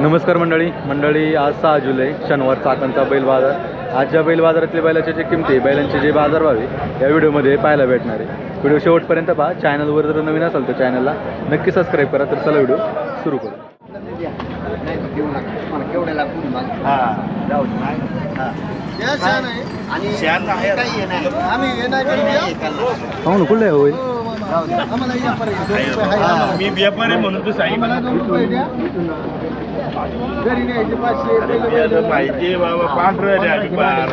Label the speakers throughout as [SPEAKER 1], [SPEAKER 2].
[SPEAKER 1] नमस्कार मंडळी. मंडळी आज सहा जुलै शनिवार चाकणचा बैल बाजार. आजच्या बैल बाजारातले बैलाच्या जे किमती बैलांचे जे बाजारभाव आहे या व्हिडिओमध्ये पाहायला भेटणार आहे. व्हिडिओ शेवटपर्यंत पहा. चॅनलवर जर नवीन असाल तर चॅनलला नक्की सबस्क्राईब करा. तर चला व्हिडिओ सुरू करू.
[SPEAKER 2] हे. हे
[SPEAKER 1] कुठलं आहे होईल.
[SPEAKER 3] मी व्यापारी म्हणून तू सांगितलं
[SPEAKER 2] मला. घरी न्यायचे पाचशे.
[SPEAKER 3] पाहिजे बाबा पांढरं द्या अजिबात.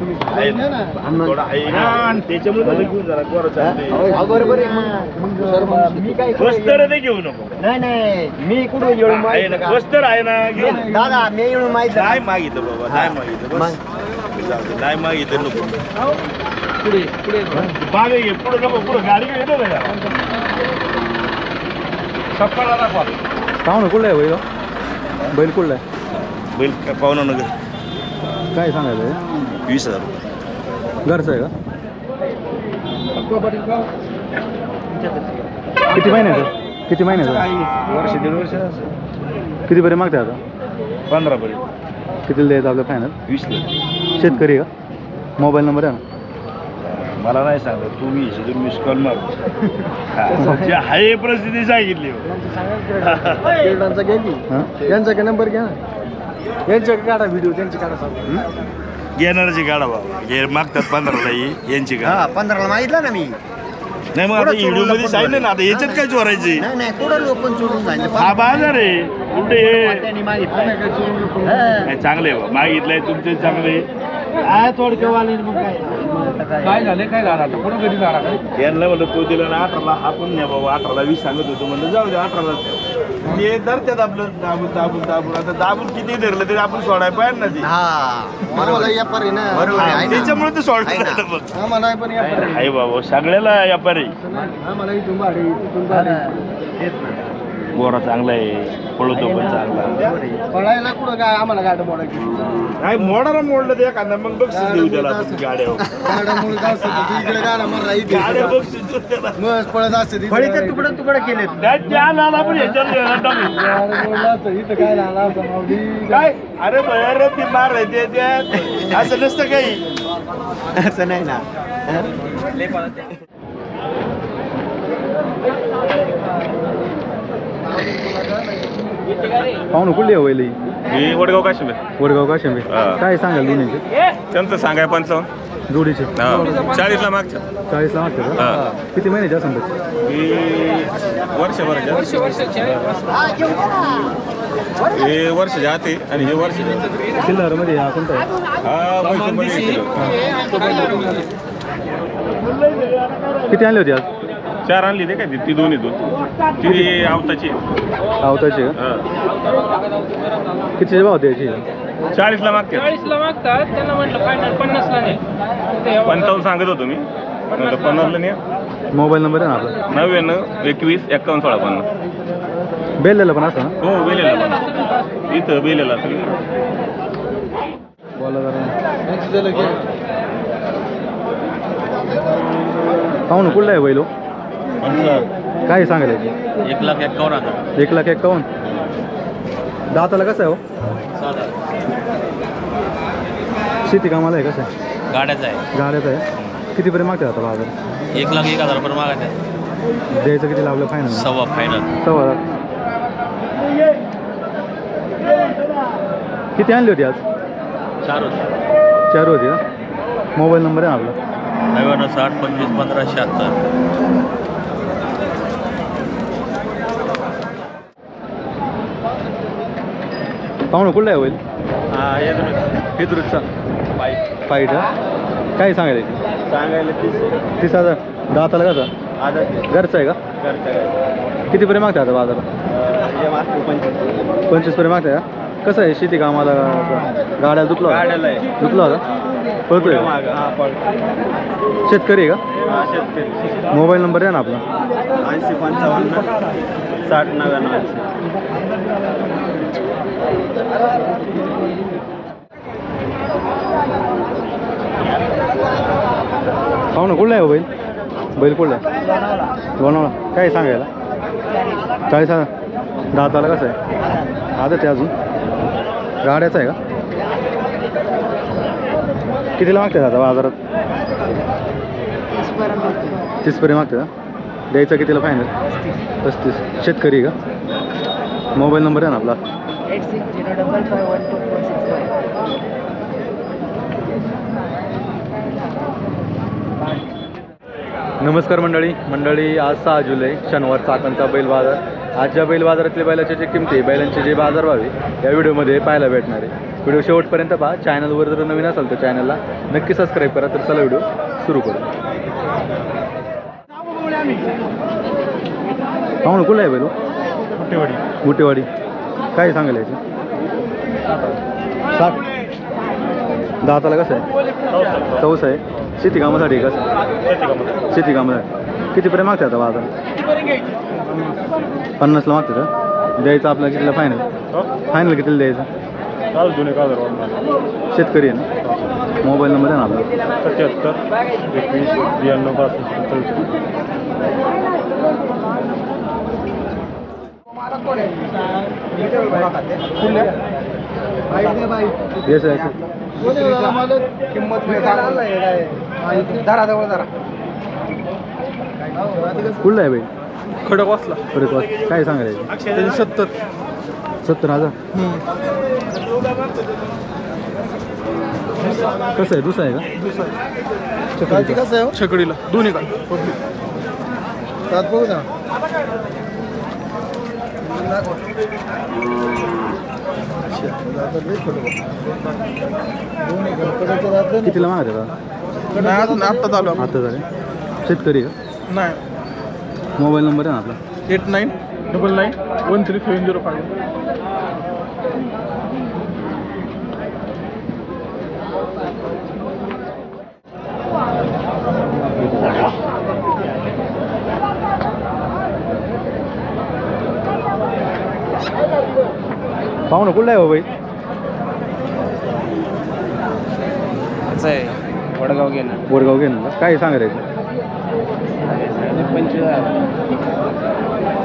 [SPEAKER 2] तुम्ही
[SPEAKER 3] आहे
[SPEAKER 2] द्या ना.
[SPEAKER 3] थोडा आहे ना आणि त्याच्यामुळे मला घेऊन जरा गोरं चाललंय.
[SPEAKER 2] हा, बरोबर आहे. मग- मग सर, मग मी काय करू?
[SPEAKER 3] बस तर ते घेऊ नको
[SPEAKER 2] नाही नाही मी कुठून येऊन
[SPEAKER 3] आहे
[SPEAKER 2] माहीत
[SPEAKER 3] ना
[SPEAKER 2] का?
[SPEAKER 3] बस तर आहे ना
[SPEAKER 2] दादा मी येऊन माहीत
[SPEAKER 3] नाही मागितलं बाबा नाही मागितलं नाही मागितलं नको
[SPEAKER 2] पुढे पुढे
[SPEAKER 3] मागे घे पुढे नको पुढे. गाडी घे नको का सप्पाला दाखवा.
[SPEAKER 1] पाहू ना कुठलं आहे होईल बैल कुठला आहे?
[SPEAKER 3] बैल काय पाहुणा नगर.
[SPEAKER 1] काय सांगायचं आहे?
[SPEAKER 3] वीस हजार रुपये.
[SPEAKER 1] घरचं आहे का? किती महिन्याचं? किती महिन्याचं?
[SPEAKER 3] वर्ष दीड वर्ष
[SPEAKER 1] कितीपर्यंत मागते आता?
[SPEAKER 3] पंधरा पर्यंत.
[SPEAKER 1] कितीला द्यायचं आपलं फायनल
[SPEAKER 3] वीस
[SPEAKER 1] शेतकरी आहे का? मोबाईल नंबर आहे ना?
[SPEAKER 3] मला नाही सांगत. तू मी तुम्ही मिस कॉल मार. हा, जे आहे परिस्थिती सांगितली हो.
[SPEAKER 2] घ्या की.
[SPEAKER 1] हां?
[SPEAKER 2] यांचा का नंबर घ्या ना. यांच्या काढा व्हिडिओ त्यांची काढा सांग
[SPEAKER 3] घेणाऱ्याची गाडा बाबा. घे मागतात पंधराला ही यांची
[SPEAKER 2] हा
[SPEAKER 3] गाडा
[SPEAKER 2] पंधराला मागितलं ना मी.
[SPEAKER 3] नाही मग आता व्हिडिओमध्ये
[SPEAKER 2] चोरून
[SPEAKER 3] सांगितलं ना आता याच्यात काय चोरायचे?
[SPEAKER 2] नाही नाही लोक चोरून जायचं?
[SPEAKER 3] हा बाजार आहे. हे.
[SPEAKER 2] मागितलं
[SPEAKER 3] नाही, चांगले. मागितलंय तुमचे चांगले.
[SPEAKER 2] काय थोडक्यावाले मग काय? काय झाले? काय झालं आता? कुठं घरी झाला
[SPEAKER 3] यांना म्हणलं तो दिला ना अठराला आपण नाही बाबा अठराला वीस सांगत होतो. म्हणलं जाऊ दे अठराला. ते धरतात आपलं दाबून दाबून दाबून. आता दाबून किती धरलं तरी आपण सोडायला पाहिजे ना ते.
[SPEAKER 2] हा.
[SPEAKER 3] हा. त्याच्यामुळे ते. सोडलं.
[SPEAKER 2] आहे
[SPEAKER 3] बाबा सगळ्याला व्यापारी. गोरा चांगला आहे पळवतो पण चांगला.
[SPEAKER 2] पळायला कुठं काय आम्हाला गाडी मोडायची?
[SPEAKER 3] काय मोडाला मोडलं ते एखादा मग बक्षीस देऊ त्याला आपण गाड्या
[SPEAKER 2] गाड्यामुळे जास्त होतं. इकडे गाडा मला इथे.
[SPEAKER 3] गाड्या बक्षीस देऊ त्याला.
[SPEAKER 2] मग पळत असते फळीचे तुकडे तुकडे केलेत.
[SPEAKER 3] पण ह्याच्यात गेला टाकून.
[SPEAKER 2] इथं काय झालं असं.
[SPEAKER 3] काय? अरे बरं ती मार आहे ते त्या असं नसतं काही.
[SPEAKER 2] असं नाही ना.
[SPEAKER 1] पाहू ना कुठली आहे होईल ही?
[SPEAKER 4] मी वडगाव काशिंबे.
[SPEAKER 1] वडगाव का शेंबे
[SPEAKER 4] हा.
[SPEAKER 1] काय सांगाल दोन्हीचे?
[SPEAKER 4] त्यांचं सांगाय पंचावन्न.
[SPEAKER 1] जोडीचे.
[SPEAKER 4] हा. चाळीसला मागच्या.
[SPEAKER 1] चाळीसला मागते का?
[SPEAKER 4] हा.
[SPEAKER 1] किती महिन्याचे असं बच्चे?
[SPEAKER 4] ही वर्षभराच्या हे वर्षाच्या आत आहे आणि हे वर्षाच्या आत.
[SPEAKER 1] सिल्लरमध्ये हा कोणता आहे?
[SPEAKER 4] हा.
[SPEAKER 1] किती आणले होते आज?
[SPEAKER 4] चार आणली ते काय ती? ती दोन्ही दोन. ती आवताची आहे.
[SPEAKER 1] आवताचे का?
[SPEAKER 4] हा.
[SPEAKER 1] कितीचे भाव द्यायची?
[SPEAKER 4] चाळीसला मागते.
[SPEAKER 5] चाळीसला मागतात. त्यांना म्हटलं फायनल पन्नासला नाही
[SPEAKER 4] पंचावन्न सांगत होतो मी. म्हणलं पन्नासला नाही
[SPEAKER 1] मोबाईल नंबर आहे ना आपला?
[SPEAKER 4] नव्याण्णव एकवीस एक्कावन्न सोळा पन्नास
[SPEAKER 1] बेललेला पण असं ना?
[SPEAKER 4] हो बेलेला पण. इथं बेलेला सगळं
[SPEAKER 1] बोला जरा. पाहू ना कुठला आहे बैलो काय सांगायला?
[SPEAKER 4] एक लाख एक्कावन्न हजार.
[SPEAKER 1] एक लाख एक्कावन्न? दाताला कसं आहे हो? शेती कामाला आहे कसं आहे?
[SPEAKER 4] गाड्याचा आहे.
[SPEAKER 1] गाड्याचं आहे? कितीपर्यंत मागते आता बाजार?
[SPEAKER 4] एक लाख एक हजार रुपये मागायचे
[SPEAKER 1] द्यायचं किती लावलं फायनल
[SPEAKER 4] सव्वा फायनल
[SPEAKER 1] सव्वा लाख. किती आणली होती आज?
[SPEAKER 4] चार होते.
[SPEAKER 1] चार होती का? मोबाईल नंबर आहे आपला?
[SPEAKER 4] नव्याण्णव साठ पंचवीस पंधरा शहात्तर.
[SPEAKER 1] पाहू ना कुठला आहे होईल? हेदरूचा फाईट हा? काय सांगायला?
[SPEAKER 2] सांगायला तीस.
[SPEAKER 1] तीस हजार? दाताला कसा?
[SPEAKER 2] आदत
[SPEAKER 1] घरचं आहे का? कितीपर्यंत मागते आता बाजारात?
[SPEAKER 2] पंचवीस.
[SPEAKER 1] पंचवीसपर्यंत मागते का? कसं आहे शेती कामाला गाड्या दुखला होता?
[SPEAKER 2] गाड्याला आहे.
[SPEAKER 1] दुखला होता? पळतोय का?
[SPEAKER 2] हा
[SPEAKER 1] शेतकरी आहे का?
[SPEAKER 2] हा शेतकरी.
[SPEAKER 1] मोबाईल नंबर आहे ना आपला.
[SPEAKER 2] ऐंशी पंचावन्न साठ नव्याण्णव ऐंशी.
[SPEAKER 1] पाहू ना कुठला आहे हो बैल? बैल कुठला आहे? लोणावळा काय सांगायला? चाळीस हजार. चाला कसं आहे? आता ते अजून. गाड्याचा आहे का? कितीला मागते आता बाजारात? तीसपर्यंत मागते का? द्यायचा कितीला फायनल पस्तीस. शेतकरी का? मोबाईल नंबर आहे ना आपला.
[SPEAKER 6] Eight six zero double five one two four six five
[SPEAKER 1] नमस्कार मंडळी. मंडळी आज सहा जुलै शनिवार चाकणचा बैल बाजार. आजच्या बैल बाजारातले बैलाच्या जे किमती बैलांचे जे बाजारभाव या व्हिडिओमध्ये पाहायला भेटणार आहे. व्हिडिओ शेवटपर्यंत पहा. चॅनलवर जर नवीन असाल तर चॅनलला नक्की सबस्क्राईब करा. तर चला व्हिडिओ सुरू करू. पाहू ना कुठला आहे बैलो?
[SPEAKER 3] मोठेवाडी.
[SPEAKER 1] मोठेवाडी. काय सांगायला याची? साठ दाताला कसं आहे? चौस आहे. शेती कामासाठी आहे कसं? शेती कामासाठी. कितीपर्यंत मागते आता बाजार? पन्नासला मागते का? द्यायचं आपल्याला कितीला फायनल फायनल कितीला द्यायचं? शेतकरी आहे ना? मोबाईल नंबर आहे ना आपला.
[SPEAKER 3] सत्याहत्तर एकवीस ब्याण्णव पासष्ट चौतीस
[SPEAKER 1] येस आहे कुठला आहे बाई?
[SPEAKER 2] खडक वाचला.
[SPEAKER 1] अरे कॉस्ट काय सांगायला याची?
[SPEAKER 2] त्याचे सत्तर.
[SPEAKER 1] सत्तर हजार? कसं आहे? दुसरं आहे का?
[SPEAKER 2] कसं आहे. छकडीला. दोन्ही का? बघू ना.
[SPEAKER 1] कितीला मागत आहे
[SPEAKER 2] नाही अजून आत्ता चालू आहे.
[SPEAKER 1] आता झाले. शेतकरी का?
[SPEAKER 2] नाही.
[SPEAKER 1] मोबाईल नंबर आहे ना आपला?
[SPEAKER 2] Eight nine double nine one three seven zero five.
[SPEAKER 1] पाहू ना कुठला आहे हो बाई?
[SPEAKER 5] असं आहे वडगाव घेणं.
[SPEAKER 1] बोरगाव घे ना काय सांगायला याचं?
[SPEAKER 5] पंचवीस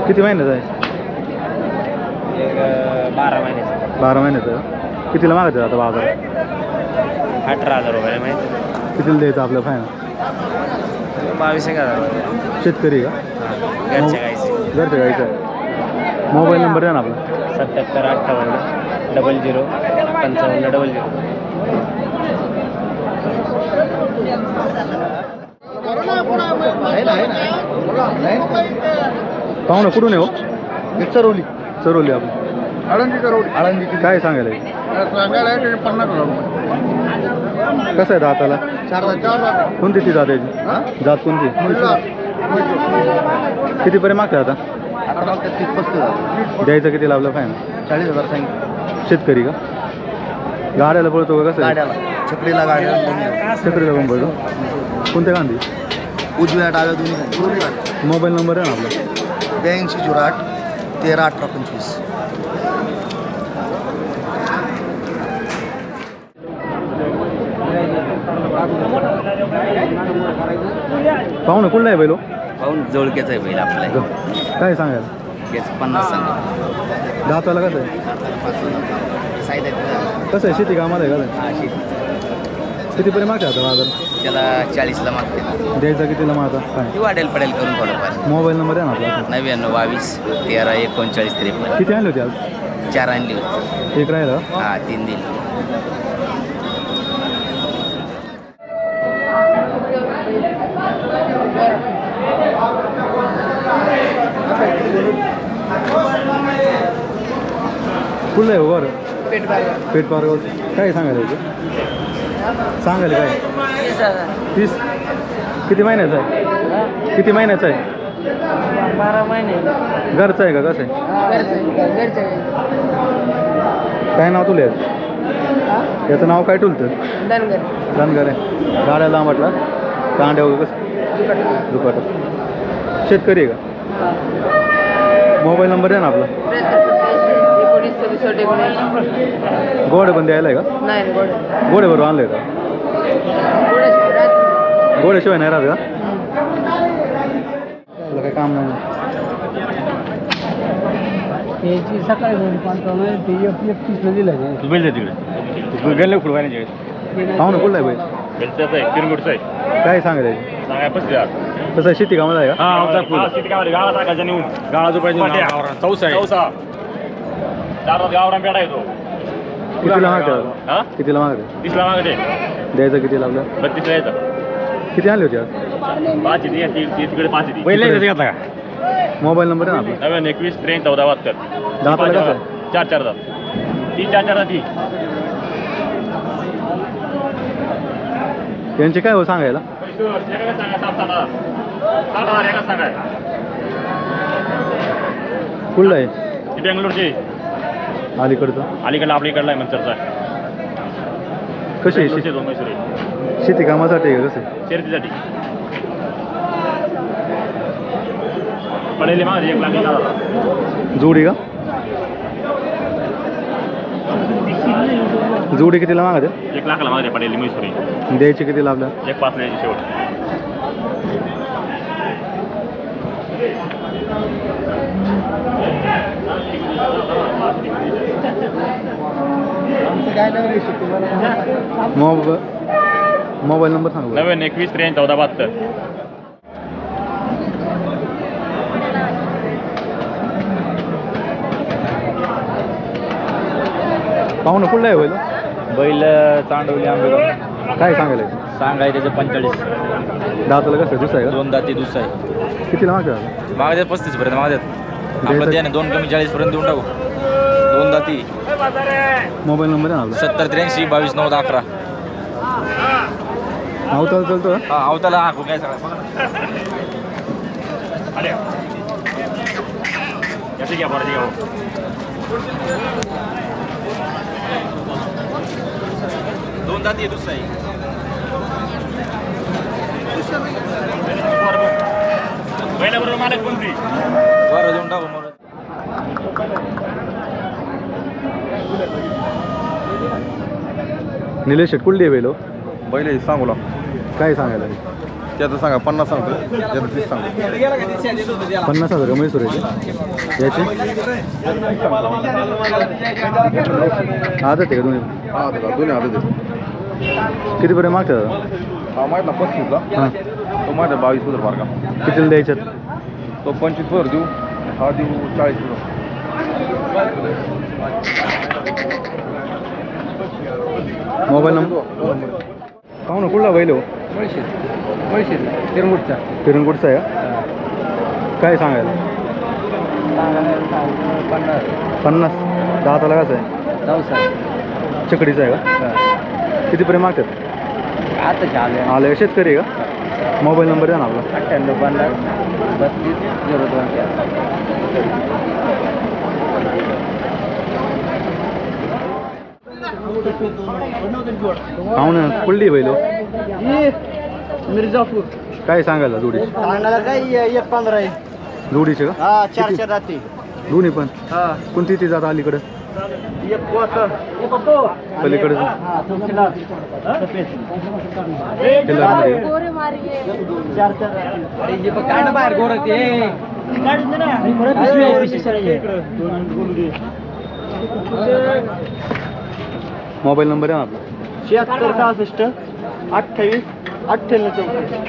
[SPEAKER 1] किती महिन्याचं आहे?
[SPEAKER 5] बारा महिन्याचं.
[SPEAKER 1] बारा महिन्याचं? कितीला मागत आहे आता बाजार?
[SPEAKER 5] अठरा हजार रुपये माहिती
[SPEAKER 1] कितीला द्यायचं आपलं फायनल
[SPEAKER 5] बावीस एक हजार रुपये.
[SPEAKER 1] शेतकरी का?
[SPEAKER 5] घरच्या गायचे
[SPEAKER 1] घरचं गायचं आहे मोबाईल नंबर आहे ना आपला.
[SPEAKER 5] सत्याहत्तर अठ्ठावन्न डबल झिरो पंचावन्न डबल झिरो.
[SPEAKER 1] पाहू ना कुठून आहे हो?
[SPEAKER 2] चरवली
[SPEAKER 1] चरवली आपण
[SPEAKER 2] आळंदी चरवली
[SPEAKER 1] आळंदी काय सांगायला?
[SPEAKER 2] सांगायला आहे त्याचे पन्नास हजार रुपये.
[SPEAKER 1] कसं आहे दाताला?
[SPEAKER 2] चार चार
[SPEAKER 1] कोणती ती जात आहे जात कोणती? कितीपर्यंत मागते आता?
[SPEAKER 2] तीस पस्तीस
[SPEAKER 1] द्यायचं कितीला आपलं फायनल
[SPEAKER 2] चाळीस हजार सांगितलं
[SPEAKER 1] शेतकरी का? गाड्याला पळतो का कसं?
[SPEAKER 2] गाड्याला. छकडीला गाड्या.
[SPEAKER 1] शेतकरीला पण पळतो? कोणत्या गांधी?
[SPEAKER 2] उजव्या डाव्या दोन्ही
[SPEAKER 1] मोबाईल नंबर आहे ना आपला?
[SPEAKER 2] ब्याऐंशी झिरो आठ तेरा अठरा पंचवीस.
[SPEAKER 1] पाहू ना कुठला आहे बैलो?
[SPEAKER 5] जवळक्याचा आहे बैल आपला.
[SPEAKER 1] काय सांगायला
[SPEAKER 5] याच पन्नास सांगा.
[SPEAKER 1] दाताला कसं आहे? कसं आहे? शेती कामाला आहे का ते? कितीपर्यंत मागते आता बाजार?
[SPEAKER 5] त्याला चाळीसला मागते
[SPEAKER 1] द्यायचा कितीला मग आता काय?
[SPEAKER 5] ती वाढेल पडेल करून थोडंफार.
[SPEAKER 1] मोबाईल नंबर आहे ना आपला.
[SPEAKER 5] नव्याण्णव बावीस तेरा एकोणचाळीस त्रेपन्न.
[SPEAKER 1] किती आणले होते आज?
[SPEAKER 5] चार आणली होती.
[SPEAKER 1] एक राहिला?
[SPEAKER 5] हा तीन दिली.
[SPEAKER 1] कुठलं आहे हो बरं.
[SPEAKER 6] पेट
[SPEAKER 1] पारगाव काय सांगायला होतं सांगायला काय? तीस किती महिन्याचं आहे? किती महिन्याचं आहे?
[SPEAKER 6] बारा महिने.
[SPEAKER 1] घरचं आहे का? कसं आहे? काय नाव तुला याचं? याचं नाव काय तुलतं
[SPEAKER 6] धनगर.
[SPEAKER 1] धनगर आहे. गाड्याला म्हटलं कांड्या वगैरे कसं? दुपाटात शेतकरी आहे का? मोबाईल नंबर आहे ना आपला.
[SPEAKER 6] एकोणीस
[SPEAKER 1] गोडे पण द्यायला आहे का?
[SPEAKER 6] नाही गोड.
[SPEAKER 1] गोडे बरोबर आणले का?
[SPEAKER 6] गोड
[SPEAKER 1] गोड्याशिवाय नाही राहत का? काही काम नाही.
[SPEAKER 6] त्याची सकाळी दोन पंचावन्न ते एक एकतीसला दिलं
[SPEAKER 4] तू बैल तिकडे. गेले कुठं पाहिजे?
[SPEAKER 1] पाहू ना कुठला आहे बैल?
[SPEAKER 4] बेलच्याच आहे किरमुटचं आहे.
[SPEAKER 1] काय सांगायचं
[SPEAKER 4] सांगाय पस्तीस हजार
[SPEAKER 1] तसं आहे, शेती कामाला आहे का?
[SPEAKER 4] हा गावाला टाकायचं नेऊन गाळा जो पाहिजे चौसा आहे. चौसा. चार गावरान येतो.
[SPEAKER 1] कितीला मागते?
[SPEAKER 4] हा?
[SPEAKER 1] कितीला मागते?
[SPEAKER 4] तीसला मागते.
[SPEAKER 1] द्यायचं कितीला आपलं
[SPEAKER 4] बत्तीसला यायचं.
[SPEAKER 1] किती आणली होती आज?
[SPEAKER 4] पाच येते ती- ती तिकडे पाच येते. पहिले घेतला का?
[SPEAKER 1] मोबाईल नंबर आहे ना आपला?
[SPEAKER 4] नव्याण्णव एकवीस त्रेन चौदा बहात्तर.
[SPEAKER 1] कसं? आहे?
[SPEAKER 4] चार चार दात ती चार चार ती
[SPEAKER 1] यांचे काय हो सांगायला? कुठला आहे?
[SPEAKER 4] बेंगलोरचे.
[SPEAKER 1] अलीकडचं?
[SPEAKER 4] अलीकडला आपल्या इकडला आहे मंचरचा.
[SPEAKER 1] कशी आहे
[SPEAKER 4] बेंगलोरचे
[SPEAKER 1] शे-
[SPEAKER 4] दोन मैसूर
[SPEAKER 1] शेती कामासाठी आहे कसं आहे?
[SPEAKER 4] शर्यतीसाठी पडेल माझे एक लाख
[SPEAKER 1] जोडी का? जोडी कितीला मागते?
[SPEAKER 4] एक लाखाला माझे पडेल मैसूर
[SPEAKER 1] द्यायची कितीला आपल्या
[SPEAKER 4] एक पाच द्यायची शेवट.
[SPEAKER 1] मोबाईल मोबाईल नंबर सांग.
[SPEAKER 4] नव्याण्णव एकवीस त्रेन चौदा बहात्तर.
[SPEAKER 1] पाहू ना कुठला आहे बैल?
[SPEAKER 2] बैल चांडवली आंबेगाव.
[SPEAKER 1] काय सांगायला
[SPEAKER 2] सांगाय त्याचे पंचेचाळीस.
[SPEAKER 1] दाताला कसं आहे? दुसरं आहे
[SPEAKER 2] दोन दाती दुसरा आहे.
[SPEAKER 1] का कितीला मागते
[SPEAKER 2] मागतात पस्तीस पर्यंत मागतात आपलं द्या ना दोन कमी चाळीस पर्यंत देऊन टाकू. दोन दाती.
[SPEAKER 1] मोबाईल नंबर आहे आपला?
[SPEAKER 2] सत्तर त्र्याऐंशी बावीस नव्वद अकरा.
[SPEAKER 1] अवताला चालतो?
[SPEAKER 2] हा अवताला हाकू काय दोन दाती दुसरा आहे
[SPEAKER 4] पहिल्याबरोबर मालक कोण फ्री
[SPEAKER 2] बरं देऊन टाकू
[SPEAKER 1] निलेश शेट कुठली आहे बैल? हो?
[SPEAKER 7] पहिले सांगूला
[SPEAKER 1] काय सांगायला?
[SPEAKER 7] त्याचं सांगा पन्नास सांगतो त्याचं तीस सांगतो
[SPEAKER 1] पन्नास हजार का म्हैसूर आहे? याचे? आदत आहे का दोन्ही?
[SPEAKER 7] हा दादा दोन्ही हातात आहे.
[SPEAKER 1] कितीपर्यंत मागतात दादा
[SPEAKER 7] हा माहीत ना पस्तीसला
[SPEAKER 1] हां.
[SPEAKER 7] तो माहीत आहे बावीस हजार मार्का
[SPEAKER 1] कितीला द्यायच्यात?
[SPEAKER 7] तो पंचवीस वर देऊ हा देऊ चाळीस किलो
[SPEAKER 1] मोबाईल नंबर? पाहू ना कुठला बैल हो?
[SPEAKER 6] तिरमुटचा
[SPEAKER 1] फिरून कुठचा आहे का? काय सांगायला?
[SPEAKER 6] पन्नास.
[SPEAKER 1] पन्नास. दाताला कसं आहे? चकडीचा आहे का? कितीपर्यंत मागतात?
[SPEAKER 6] आता झाले
[SPEAKER 1] आलं शेतकरी आहे का? मोबाईल नंबर द्या ना आपला.
[SPEAKER 6] अठ्ठ्याण्णव पन्नास बत्तीस झिरो दोन चार.
[SPEAKER 1] पाहू ना कुठली बैल हो
[SPEAKER 6] मिर्जापूर
[SPEAKER 1] काय सांगायला जोडी
[SPEAKER 6] सांगायला काय? एक पंधरा आहे
[SPEAKER 1] जोडीचे का?
[SPEAKER 6] हा चारशे रात्री
[SPEAKER 1] दोन्ही पण?
[SPEAKER 6] हा.
[SPEAKER 1] कोणती ती जात अलीकडं?
[SPEAKER 6] एक
[SPEAKER 1] पलीकडे?
[SPEAKER 6] हा
[SPEAKER 1] किल्लारमध्ये
[SPEAKER 6] चार चार
[SPEAKER 1] मोबाईल नंबर आहे आपला.
[SPEAKER 6] शहात्तर सहासष्ट अठ्ठावीस अठ्ठ्याण्णव चौतीस.